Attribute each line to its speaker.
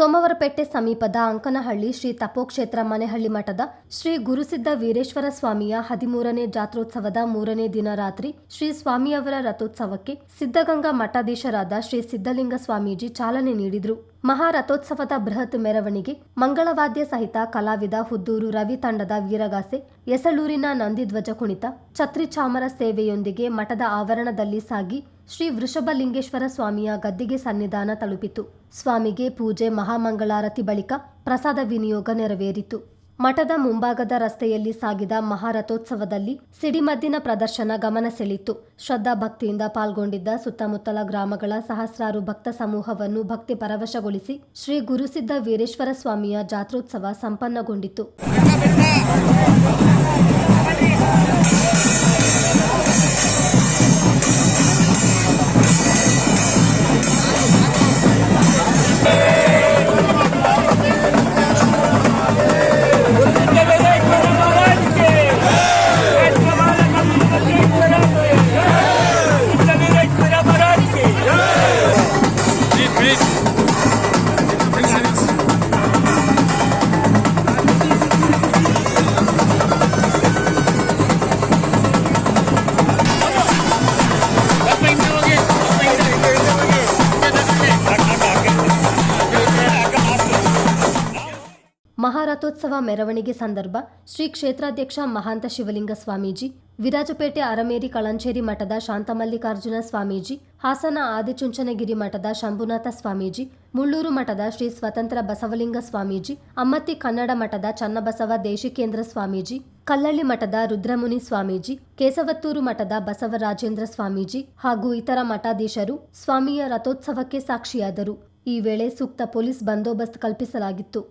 Speaker 1: ಸೋಮವಾರಪೇಟೆ ಸಮೀಪದ ಅಂಕನಹಳ್ಳಿ ಶ್ರೀ ತಪೋಕ್ಷೇತ್ರ ಮನೆಹಳ್ಳಿ ಮಠದ ಶ್ರೀ ಗುರುಸಿದ್ಧ ವೀರೇಶ್ವರ ಸ್ವಾಮಿಯ ಹದಿಮೂರನೇ ಜಾತ್ರೋತ್ಸವದ ಮೂರನೇ ದಿನ ರಾತ್ರಿ ಶ್ರೀ ಸ್ವಾಮಿಯವರ ರಥೋತ್ಸವಕ್ಕೆ ಸಿದ್ಧಗಂಗಾ ಮಠಾಧೀಶರಾದ ಶ್ರೀ ಸಿದ್ಧಲಿಂಗ ಸ್ವಾಮೀಜಿ ಚಾಲನೆ ನೀಡಿದರು. ಮಹಾರಥೋತ್ಸವದ ಬೃಹತ್ ಮೆರವಣಿಗೆ ಮಂಗಳವಾದ್ಯ ಸಹಿತ ಕಲಾವಿದ ಹುದ್ದೂರು ರವಿ ತಂಡದ ವೀರಗಾಸೆ ಎಸಳೂರಿನ ನಂದಿಧ್ವಜ ಕುಣಿತ, ಛತ್ರಿ ಚಾಮರ ಸೇವೆಯೊಂದಿಗೆ ಮಠದ ಆವರಣದಲ್ಲಿ ಸಾಗಿ ಶ್ರೀ ವೃಷಭಲಿಂಗೇಶ್ವರ ಸ್ವಾಮಿಯ ಗದ್ದಿಗೆ ಸನ್ನಿಧಾನ ತಲುಪಿತು. ಸ್ವಾಮಿಗೆ ಪೂಜೆ ಮಹಾಮಂಗಳಾರತಿ ಬಳಿಕ ಪ್ರಸಾದ ವಿನಿಯೋಗ ನೆರವೇರಿತು. ಮಠದ ಮುಂಭಾಗದ ರಸ್ತೆಯಲ್ಲಿ ಸಾಗಿದ ಮಹಾರಥೋತ್ಸವದಲ್ಲಿ ಸಿಡಿಮದ್ದಿನ ಪ್ರದರ್ಶನ ಗಮನ ಸೆಳೆಯಿತು. ಶ್ರದ್ಧಾ ಭಕ್ತಿಯಿಂದ ಪಾಲ್ಗೊಂಡಿದ್ದ ಸುತ್ತಮುತ್ತಲ ಗ್ರಾಮಗಳ ಸಹಸ್ರಾರು ಭಕ್ತ ಸಮೂಹವನ್ನು ಭಕ್ತಿ ಪರವಶಗೊಳಿಸಿ ಶ್ರೀ ಗುರುಸಿದ್ಧ ವೀರೇಶ್ವರ ಸ್ವಾಮಿಯ ಜಾತ್ರೋತ್ಸವ ಸಂಪನ್ನಗೊಂಡಿತು. ಮಹಾರಥೋತ್ಸವ ಮೆರವಣಿಗೆ ಸಂದರ್ಭ ಶ್ರೀ ಕ್ಷೇತ್ರಾಧ್ಯಕ್ಷ ಮಹಾಂತ ಶಿವಲಿಂಗ ಸ್ವಾಮೀಜಿ, ವಿರಾಜಪೇಟೆ ಅರಮೇರಿ ಕಳಂಚೇರಿ ಮಠದ ಶಾಂತಮಲ್ಲಿಕಾರ್ಜುನ ಸ್ವಾಮೀಜಿ, ಹಾಸನ ಆದಿಚುಂಚನಗಿರಿ ಮಠದ ಶಂಭುನಾಥ ಸ್ವಾಮೀಜಿ, ಮುಳ್ಳೂರು ಮಠದ ಶ್ರೀ ಸ್ವತಂತ್ರ ಬಸವಲಿಂಗ ಸ್ವಾಮೀಜಿ, ಅಮ್ಮತ್ತಿ ಕನ್ನಡ ಮಠದ ಚನ್ನಬಸವ ದೇಶಿಕೇಂದ್ರ ಸ್ವಾಮೀಜಿ, ಕಲ್ಲಳ್ಳಿ ಮಠದ ರುದ್ರಮುನಿ ಸ್ವಾಮೀಜಿ, ಕೇಸವತ್ತೂರು ಮಠದ ಬಸವರಾಜೇಂದ್ರ ಸ್ವಾಮೀಜಿ ಹಾಗೂ ಇತರ ಮಠಾಧೀಶರು ಸ್ವಾಮಿಯ ರಥೋತ್ಸವಕ್ಕೆ ಸಾಕ್ಷಿಯಾದರು. ಈ ವೇಳೆ ಸೂಕ್ತ ಪೊಲೀಸ್ ಬಂದೋಬಸ್ತ್ ಕಲ್ಪಿಸಲಾಗಿತ್ತು.